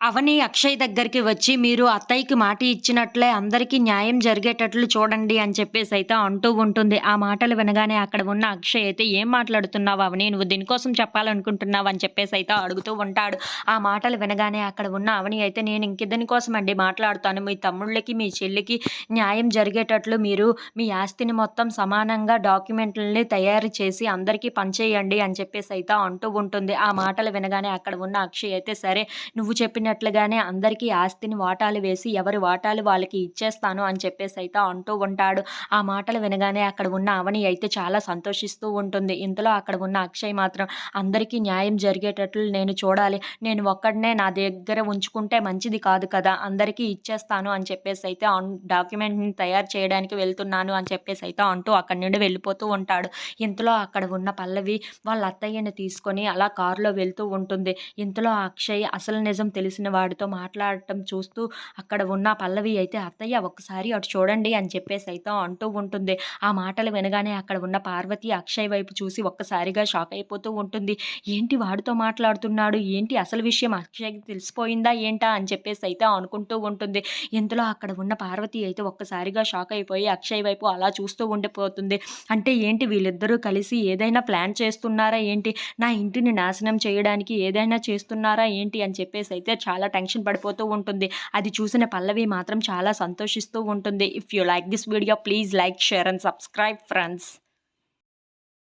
అవని అక్షయ్ దగ్గరికి వచ్చి మీరు అత్తయ్యకి మాట ఇచ్చినట్లే అందరికీ న్యాయం జరిగేటట్లు చూడండి అని చెప్పేసి అయితే అంటూ ఉంటుంది. ఆ మాటలు వినగానే అక్కడ ఉన్న అక్షయ్ అయితే ఏం మాట్లాడుతున్నావు అవని? నువ్వు దీనికోసం చెప్పాలనుకుంటున్నావు అని చెప్పేసి అయితే అడుగుతూ ఉంటాడు. ఆ మాటలు వినగానే అక్కడ ఉన్న అవని అయితే నేను ఇంకిద్దరి కోసం అండి మాట్లాడుతాను. మీ తమ్ముళ్ళకి మీ చెల్లికి న్యాయం జరిగేటట్లు మీరు మీ ఆస్తిని మొత్తం సమానంగా డాక్యుమెంట్లని తయారు చేసి అందరికీ పనిచేయండి అని చెప్పేసి అయితే అంటూ ఉంటుంది. ఆ మాటలు వినగానే అక్కడ ఉన్న అక్షయ్ అయితే సరే నువ్వు చెప్పిన చెప్పినట్లుగానే అందరికీ ఆస్తిని వాటాలు వేసి ఎవరి వాటాలు వాళ్ళకి ఇచ్చేస్తాను అని చెప్పేసి అయితే అంటూ ఉంటాడు. ఆ మాటలు వినగానే అక్కడ ఉన్న అవని అయితే చాలా సంతోషిస్తూ ఉంటుంది. ఇంతలో అక్కడ ఉన్న అక్షయ్ మాత్రం అందరికీ న్యాయం జరిగేటట్లు నేను చూడాలి. నేను ఒక్కడనే నా దగ్గర ఉంచుకుంటే మంచిది కాదు కదా. అందరికీ ఇచ్చేస్తాను అని చెప్పేసి అయితే డాక్యుమెంట్ని తయారు చేయడానికి వెళ్తున్నాను అని చెప్పేసి అయితే అంటూ అక్కడి నుండి వెళ్ళిపోతూ ఉంటాడు. ఇంతలో అక్కడ ఉన్న పల్లవి వాళ్ళ అత్తయ్యని తీసుకొని అలా కారులో వెళ్తూ ఉంటుంది. ఇంతలో అక్షయ్ అసలు నిజం చేసిన వాడితో మాట్లాడటం చూస్తూ అక్కడ ఉన్న పల్లవి అయితే అత్తయ్య ఒకసారి అటు చూడండి అని చెప్పేసి అయితే అంటూ ఉంటుంది. ఆ మాటలు వినగానే అక్కడ ఉన్న పార్వతి అక్షయ్ వైపు చూసి ఒక్కసారిగా షాక్ అయిపోతూ ఉంటుంది. ఏంటి వాడితో మాట్లాడుతున్నాడు? ఏంటి అసలు విషయం? అక్షయ్కి తెలిసిపోయిందా ఏంటా? అని చెప్పేసి అయితే అనుకుంటూ ఉంటుంది. ఇంతలో అక్కడ ఉన్న పార్వతి అయితే ఒక్కసారిగా షాక్ అయిపోయి అక్షయ్ వైపు అలా చూస్తూ ఉండిపోతుంది. అంటే ఏంటి వీళ్ళిద్దరూ కలిసి ఏదైనా ప్లాన్ చేస్తున్నారా ఏంటి? నా ఇంటిని నాశనం చేయడానికి ఏదైనా చేస్తున్నారా ఏంటి? అని చెప్పేసి అయితే చాలా టెన్షన్ పడిపోతూ ఉంటుంది. అది చూసిన పల్లవి మాత్రం చాలా సంతోషిస్తూ ఉంటుంది. If you like this video please like share and subscribe friends